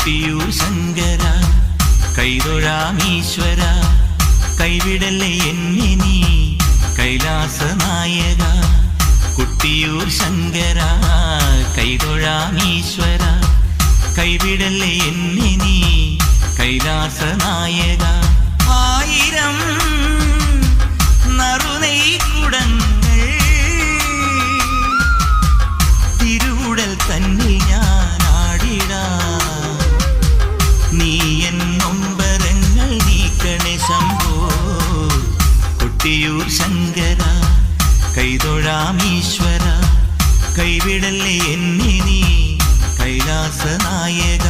കൊട്ടിയൂർ ശങ്കര. കൈതൊഴാമീശ്വര. കൈവിടല്ലേ എന്നെ നീ. കുട്ടിയൂർ നായക കൊട്ടിയൂർ ശങ്കര. കൈതൊഴാമീശ്വര. കൈവിടല്ലേ എന്നെ നീ. കൈലാസനായക. ആയിരം നറുനെയ്ക്കുടങ്ങൾ. തിരുവുടൽ തന്നിൽ ഞാൻ നീ എൻ നൊമ്പരങ്ങൾ നീക്കണേ ശംഭോ. കൊട്ടിയൂർ ശങ്കര കൈതൊഴാമീശ്വര കൈവിടല്ലേ എന്നെ നീ കൈലാസ നായക